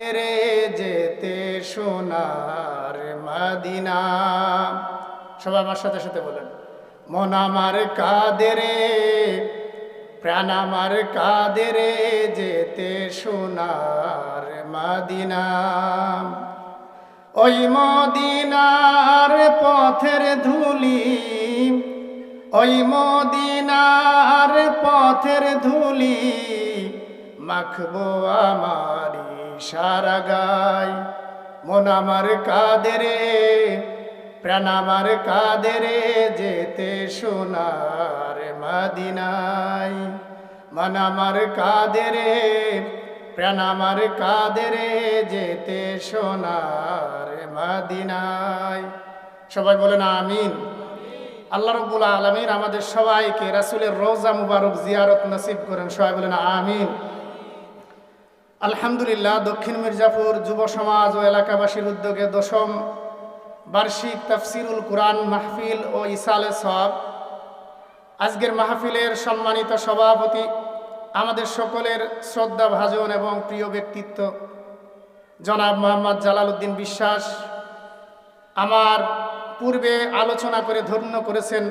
রে যেতে সোনার মদিনা। সবাই আমার সাথে সাথে বলেন, মন আমার কাঁদে রে, প্রাণ আমার কাঁদে রে যেতে সোনার মদিনা। ওই মদিনার পথের ধুলি, ওই মদিনার পথের ধুলি মাখবো আমারি সারা গাই মন আমার কাদেরে, প্রাণ আমার কাদেরে যেতে সোনার মাদিনাই মন আমার কাদেরে, প্রাণ আমার কাদেরে যেতে সোনার মাদিনাই সবাই বলেন আমিন। আল্লাহ রব্বুল আলমিন আমাদের সবাইকে রাসুলের রোজা মুবারক জিয়ারত নসিব করেন। সবাই বলেন আমিন। আলহামদুলিল্লাহ, দক্ষিণ মির্জাপুর যুব সমাজ ও এলাকাবাসীর উদ্যোগে দশম বার্ষিক তাফসিরুল কুরআন মাহফিল ও ইসালে সব আজকের মাহফিলের সম্মানিত সভাপতি আমাদের সকলের শ্রদ্ধা, ভাজন এবং প্রিয় ব্যক্তিত্ব জনাব মোহাম্মদ জালাল উদ্দিন বিশ্বাস। আমার পূর্বে আলোচনা করে ধন্য করেছেন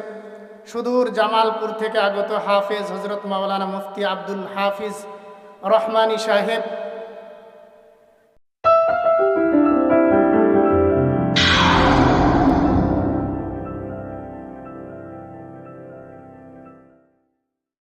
সুদূর জামালপুর থেকে আগত হাফেজ হজরত মাওলানা মুফতি আব্দুল হাফিজ রহমানী সাহেব